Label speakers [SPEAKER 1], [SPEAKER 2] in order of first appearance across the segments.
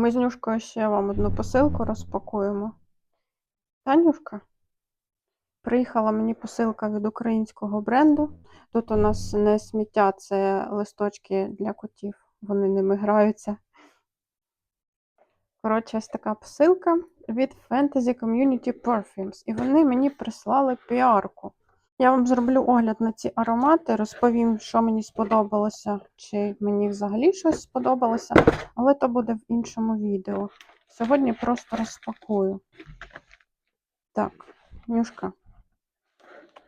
[SPEAKER 1] Ми з Нюшкою ще вам одну посилку розпакуємо. Танюшка, приїхала мені посилка від українського бренду. Тут у нас не сміття, це листочки для котів. Вони ними граються. Коротше, ось така посилка від Fantasy Community Perfumes. І вони мені прислали піарку. Я вам зроблю огляд на ці аромати, розповім, що мені сподобалося, чи мені взагалі щось сподобалося, але то буде в іншому відео. Сьогодні просто розпакую. Так, нюшка.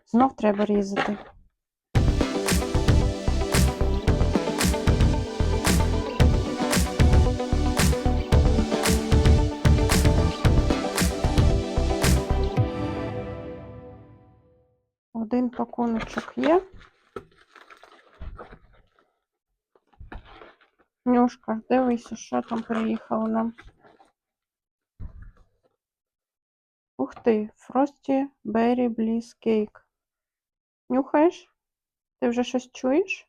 [SPEAKER 1] Знов треба різати. Один пакуночок є. Нюшка, дивися, що там приїхало нам. Ух ти, Frosty Berry Bliss Cake. Нюхаєш? Ти вже щось чуєш?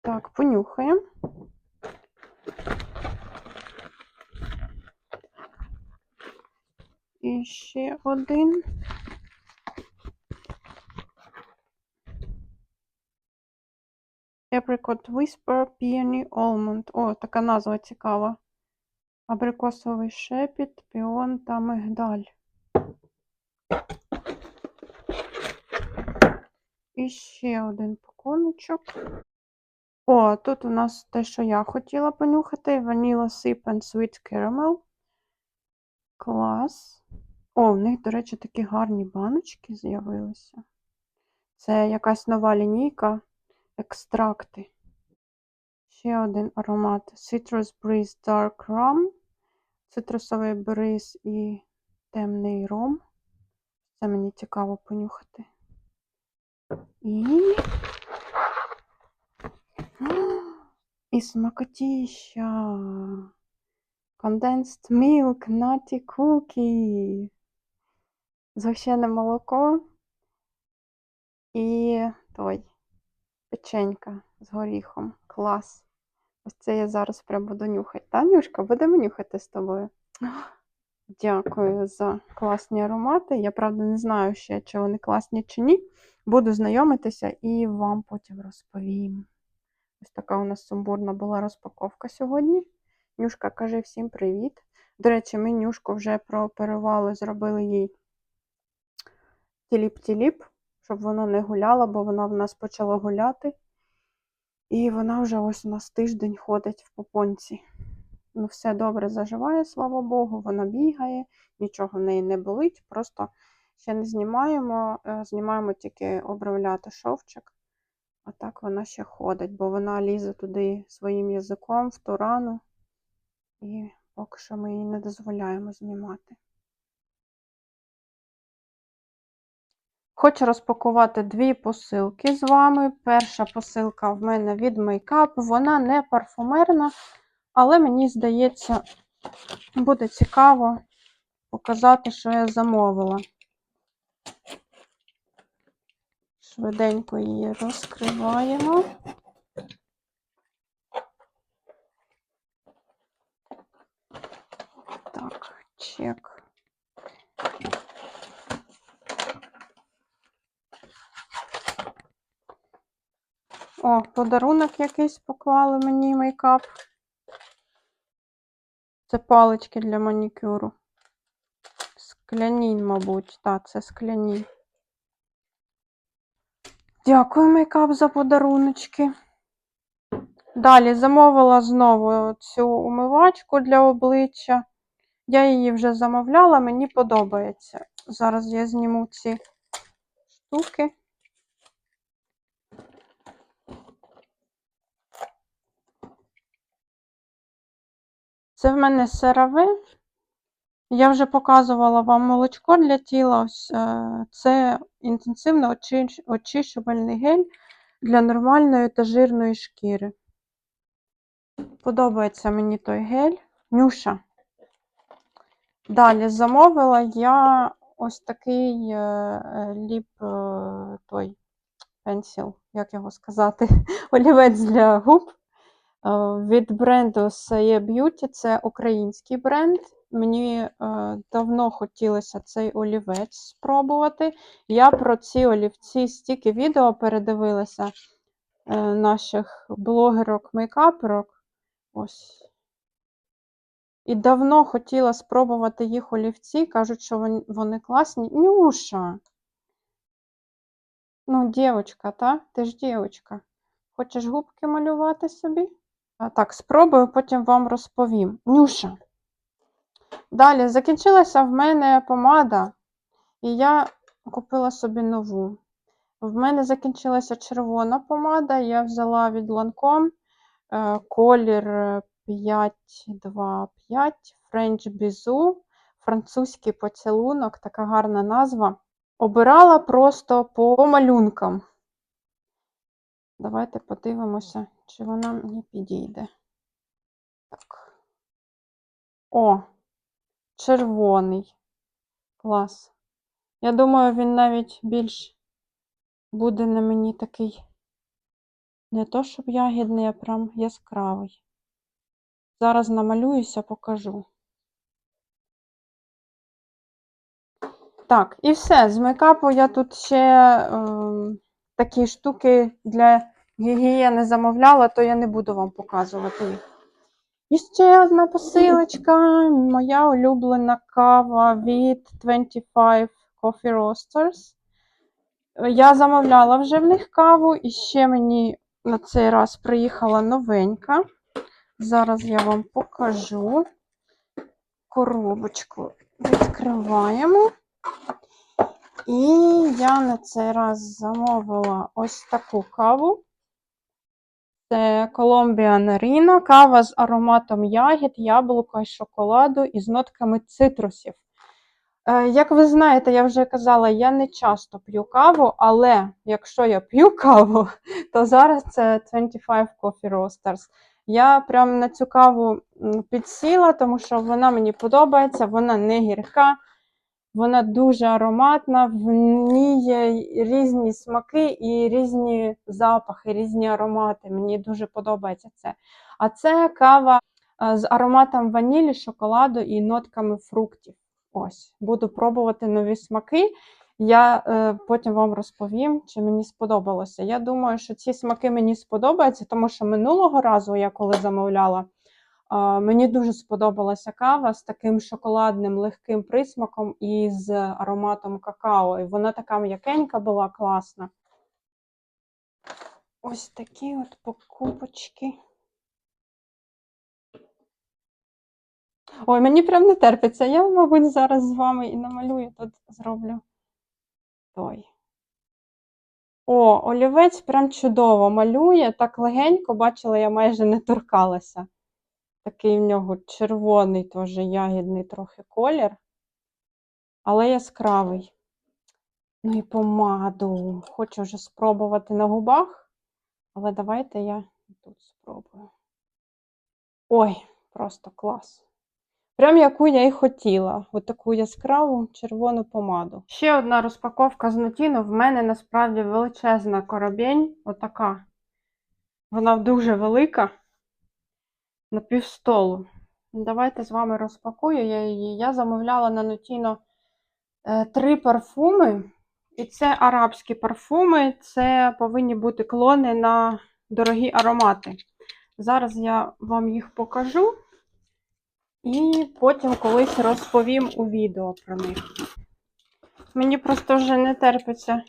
[SPEAKER 1] Так, понюхаємо. І ще один. Apricot Whisper Peony Almond. О, така назва цікава. Абрикосовий шепіт, піон та мигдаль. І ще один пакуночок. О, тут у нас те, що я хотіла понюхати. Vanilla Sip and Sweet Caramel. Клас. О, в них, до речі, такі гарні баночки з'явилися. Це якась нова лінійка екстракти. Ще один аромат Citrus Breeze Dark Rum, цитрусовий бриз і темний ром. Це мені цікаво понюхати. І. І смакотіща. Condensed Milk Nutty Cookie. Згущене молоко. І той печенька з горіхом. Клас. Ось це я зараз прям буду нюхати. Танюшка, будемо нюхати з тобою. Дякую за класні аромати. Я, правда, не знаю ще, чи вони класні чи ні. Буду знайомитися і вам потім розповім. Ось така у нас сумбурна була розпаковка сьогодні. Нюшка каже всім привіт. До речі, ми нюшку вже прооперували, зробили їй тіліп-тіліп щоб вона не гуляла, бо вона в нас почала гуляти. І вона вже ось у нас тиждень ходить в попонці. Ну, все добре заживає, слава Богу, вона бігає, нічого в неї не болить. Просто ще не знімаємо, е, знімаємо тільки обравляти шовчик. А так вона ще ходить, бо вона лізе туди своїм язиком в ту рану. І поки що ми їй не дозволяємо знімати. Хочу розпакувати дві посилки з вами. Перша посилка в мене від Makeup. Вона не парфумерна, але мені здається, буде цікаво показати, що я замовила. Швиденько її розкриваємо. Так, чек. О, подарунок якийсь поклали мені мейкап. Це палички для манікюру. Скляні, мабуть. Так, це скляні. Дякую, мейкап, за подаруночки. Далі замовила знову цю умивачку для обличчя. Я її вже замовляла, мені подобається. Зараз я зніму ці штуки. Це в мене CeraVe. Я вже показувала вам молочко для тіла. Ось, е, Це інтенсивно очищувальний гель для нормальної та жирної шкіри. Подобається мені той гель. Нюша. Далі замовила я ось такий е, е, ліп той пенсіл, як його сказати, олівець для губ. Від бренду Saye Beauty. Це український бренд. Мені е, давно хотілося цей олівець спробувати. Я про ці олівці стільки відео передивилася е, наших блогерок-мейкаперок. Ось. І давно хотіла спробувати їх олівці. Кажуть, що вони класні. Нюша. Ну, дівчинка, та? Ти ж дівчинка. Хочеш губки малювати собі? Так, спробую, потім вам розповім. Нюша. Далі закінчилася в мене помада, і я купила собі нову. В мене закінчилася червона помада, я взяла від Lancome е, колір 525 French Bisou, французький поцілунок, така гарна назва. Обирала просто по малюнкам. Давайте подивимося, чи вона мені підійде. Так. О, червоний. Клас. Я думаю, він навіть більш буде на мені такий не то, щоб ягідний, а прям яскравий. Зараз намалююся, покажу. Так, і все. З мейкапу я тут ще е, такі штуки для гігієни замовляла, то я не буду вам показувати їх. І ще одна посилочка. Моя улюблена кава від 25 Coffee Roasters. Я замовляла вже в них каву, і ще мені на цей раз приїхала новенька. Зараз я вам покажу. Коробочку відкриваємо. І я на цей раз замовила ось таку каву. Це Colombian Rina, кава з ароматом ягід, яблука і шоколаду і з нотками цитрусів. Е, Як ви знаєте, я вже казала, я не часто п'ю каву, але якщо я п'ю каву, то зараз це 25 Coffee Roasters. Я прям на цю каву підсіла, тому що вона мені подобається, вона не гірка, вона дуже ароматна, в ній є різні смаки і різні запахи, різні аромати. Мені дуже подобається це. А це кава е, з ароматом ванілі, шоколаду і нотками фруктів. Ось, буду пробувати нові смаки. Я е, потім вам розповім, чи мені сподобалося. Я думаю, що ці смаки мені сподобаються, тому що минулого разу, я коли замовляла, мені дуже сподобалася кава з таким шоколадним легким присмаком і з ароматом какао. І вона така м'якенька була, класна. Ось такі от покупочки. Ой, мені прям не терпиться. Я, мабуть, зараз з вами і намалюю тут зроблю той. О, олівець прям чудово малює, так легенько, бачила, я майже не торкалася. Такий в нього червоний, теж ягідний трохи колір, але яскравий. Ну і помаду. Хочу вже спробувати на губах, але давайте я тут спробую. Ой, просто клас. Прям яку я і хотіла. Отаку яскраву червону помаду. Ще одна розпаковка з Нотіно. В мене насправді величезна коробень. Отака. Вона дуже велика. На півстолу. Давайте з вами розпакую я її. Я замовляла на Нотіно е, три парфуми. І це арабські парфуми. Це повинні бути клони на дорогі аромати. Зараз я вам їх покажу. І потім колись розповім у відео про них. Мені просто вже не терпиться.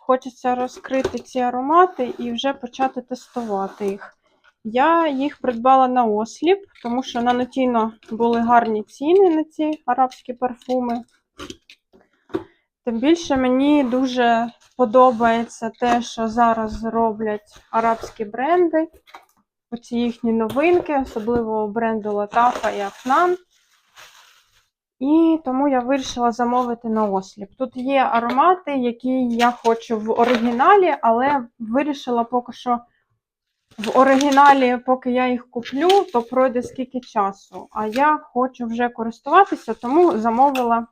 [SPEAKER 1] Хочеться розкрити ці аромати і вже почати тестувати їх. Я їх придбала на осліп, тому що на Нотіно були гарні ціни на ці арабські парфуми. Тим більше мені дуже подобається те, що зараз роблять арабські бренди. Оці їхні новинки, особливо бренду Латафа і Афнан. І тому я вирішила замовити на осліп. Тут є аромати, які я хочу в оригіналі, але вирішила поки що в оригіналі, поки я їх куплю, то пройде скільки часу. А я хочу вже користуватися, тому замовила,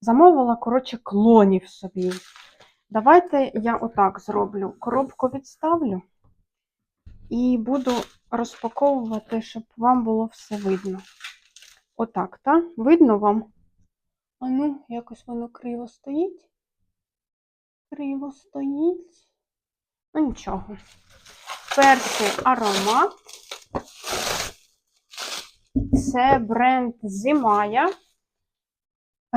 [SPEAKER 1] замовила, коротше, клонів собі. Давайте я отак зроблю. Коробку відставлю. І буду розпаковувати, щоб вам було все видно. Отак, так? Видно вам? А ну, якось воно криво стоїть. Криво стоїть. Ну, нічого. Перший аромат. Це бренд Зімая.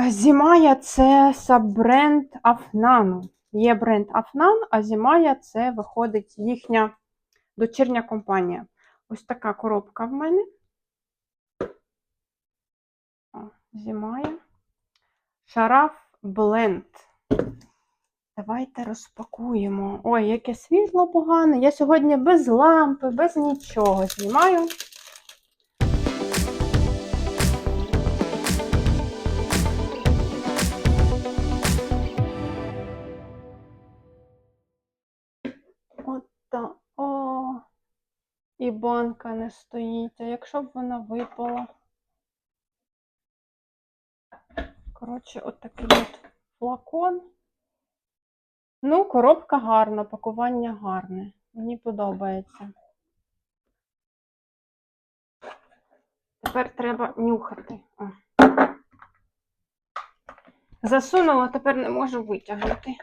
[SPEAKER 1] Зімая це саббренд Афнану. Є бренд Афнан, а Зімая це виходить їхня дочірня компанія. Ось така коробка в мене. Зімая. Шараф Бленд. Давайте розпакуємо. Ой, яке світло погане. Я сьогодні без лампи, без нічого знімаю. От та. О, і банка не стоїть. А якщо б вона випала? Коротше, от такий от флакон. Ну, коробка гарна, пакування гарне. Мені подобається. Тепер треба нюхати. О. Засунула, тепер не можу витягнути.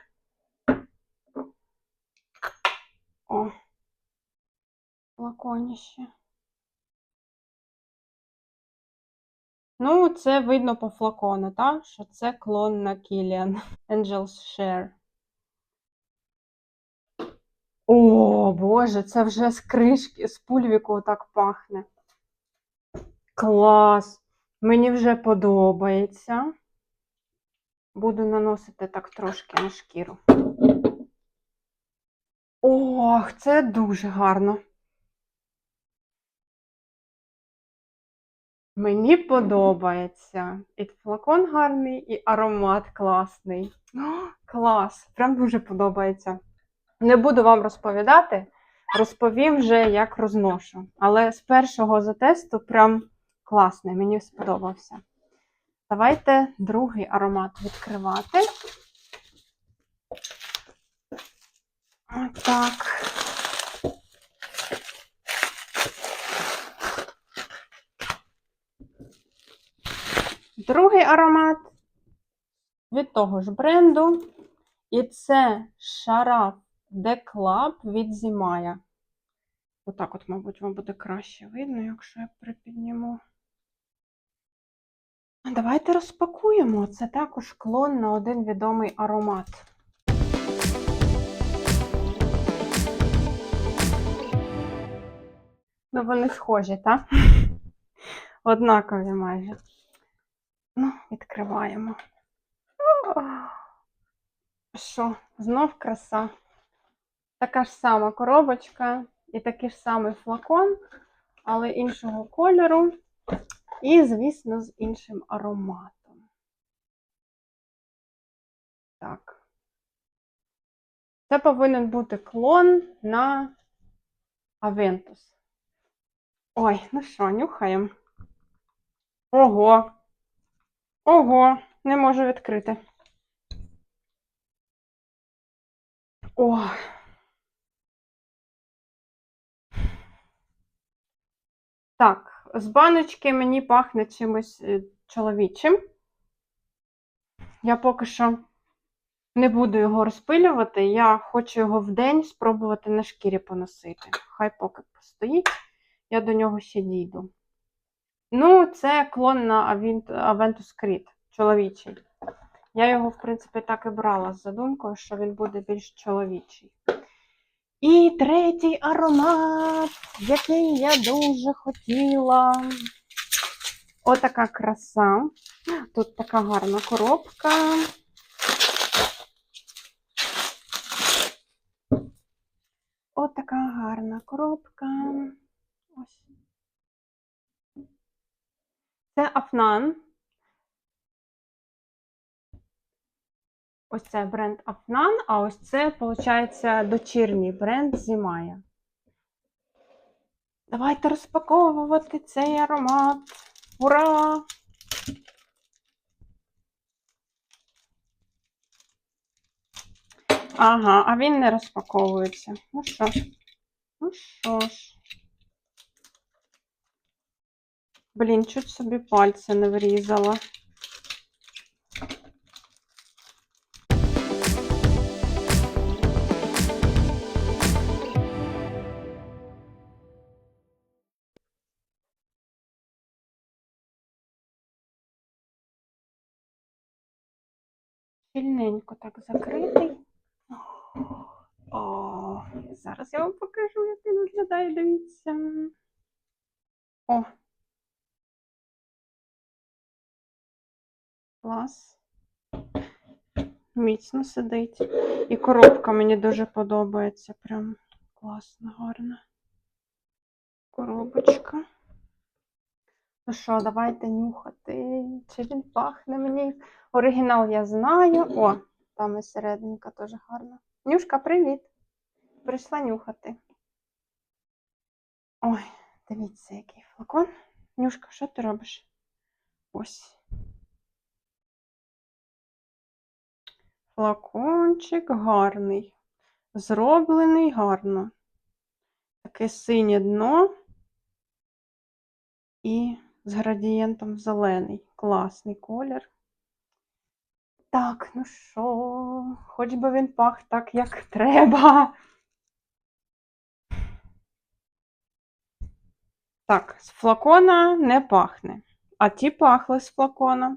[SPEAKER 1] О, флаконіще. Ну, це видно по флакону, так? Що це клон на Kilian. Angel's Share. О, Боже, це вже з кришки, з пульвіку так пахне. Клас! Мені вже подобається. Буду наносити так трошки на шкіру. Ох, це дуже гарно. Мені подобається. І флакон гарний, і аромат класний. О, клас! Прям дуже подобається. Не буду вам розповідати, розповім вже, як розношу. Але з першого затесту прям класний, мені сподобався. Давайте другий аромат відкривати. Отак. Другий аромат від того ж бренду. І це Шараф The Club від Зімая. Отак от, мабуть, вам буде краще видно, якщо я припідніму. Давайте розпакуємо. Це також клон на один відомий аромат. Ну, вони схожі, так? Однакові майже. Ну, відкриваємо. Що, знов краса. Така ж сама коробочка і такий ж самий флакон, але іншого кольору. І, звісно, з іншим ароматом. Так. Це повинен бути клон на Aventus. Ой, ну що, нюхаємо. Ого. Ого, не можу відкрити. О. Так, з баночки мені пахне чимось е, чоловічим. Я поки що не буду його розпилювати. Я хочу його в день спробувати на шкірі поносити. Хай поки постоїть, я до нього ще дійду. Ну, це клон на Aventus Creed, чоловічий. Я його, в принципі, так і брала з задумкою, що він буде більш чоловічий. І третій аромат, який я дуже хотіла. Отака краса. Тут така гарна коробка. Отака гарна коробка. Ось. Це Афнан. Ось це бренд Афнан, а ось це, виходить, дочірній бренд Зімая. Давайте розпаковувати цей аромат. Ура! Ага, а він не розпаковується. Ну що ж, ну що ж. Блін, чуть собі пальці не врізала. Щільненько так закритий. О, зараз я вам покажу, як він виглядає, дивіться. О. Клас. Міцно сидить. І коробка мені дуже подобається. Прям класно, гарна. Коробочка. Ну що, давайте нюхати. Чи він пахне мені? Оригінал я знаю. О, там і серединка теж гарна. Нюшка, привіт! Прийшла нюхати. Ой, дивіться, який флакон. Нюшка, що ти робиш? Ось. Флакончик гарний. Зроблений гарно. Таке синє дно і з градієнтом зелений. Класний колір. Так, ну що, хоч би він пах так, як треба. Так, з флакона не пахне. А ті пахли з флакона.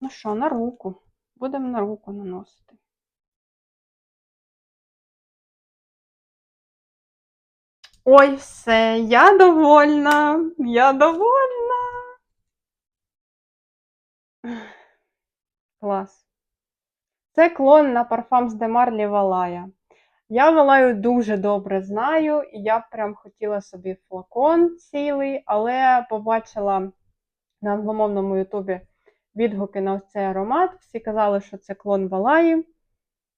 [SPEAKER 1] Ну що, на руку. Будемо на руку наносити. Ой, все, я довольна. Я довольна. Клас. Це клон на парфам з Демарлі Валая. Я Валаю дуже добре знаю, і я прям хотіла собі флакон цілий, але побачила на англомовному ютубі відгуки на цей аромат. Всі казали, що це клон Валаї.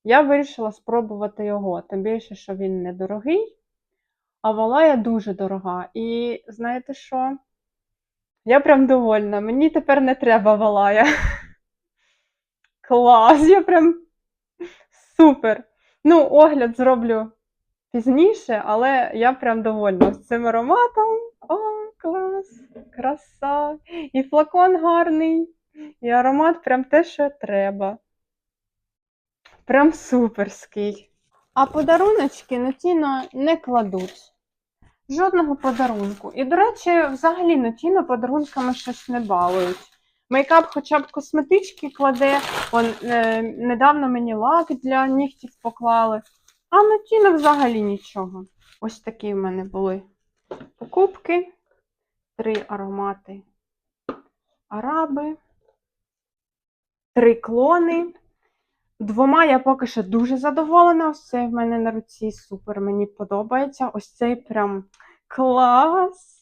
[SPEAKER 1] Я вирішила спробувати його, тим більше, що він недорогий, а Валая дуже дорога. І знаєте що? Я прям довольна. Мені тепер не треба Валая. Клас, я прям супер. Ну, огляд зроблю пізніше, але я прям довольна з цим ароматом. О, клас, краса. І флакон гарний, і аромат прям те, що треба. Прям суперський. А подаруночки Нотіно не кладуть. Жодного подарунку. І, до речі, взагалі Нотіно подарунками щось не балують. Мейкап хоча б косметички кладе. Он, е, недавно мені лак для нігтів поклали. А Нотіно взагалі нічого. Ось такі в мене були покупки. Три аромати араби, три клони. Двома я поки що дуже задоволена. Ось цей в мене на руці супер, мені подобається. Ось цей прям клас.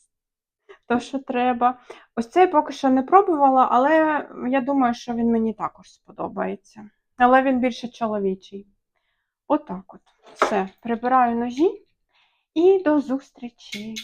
[SPEAKER 1] То, що треба. Ось цей поки що не пробувала, але я думаю, що він мені також сподобається. Але він більше чоловічий. Отак от. Все, прибираю ножі і до зустрічі.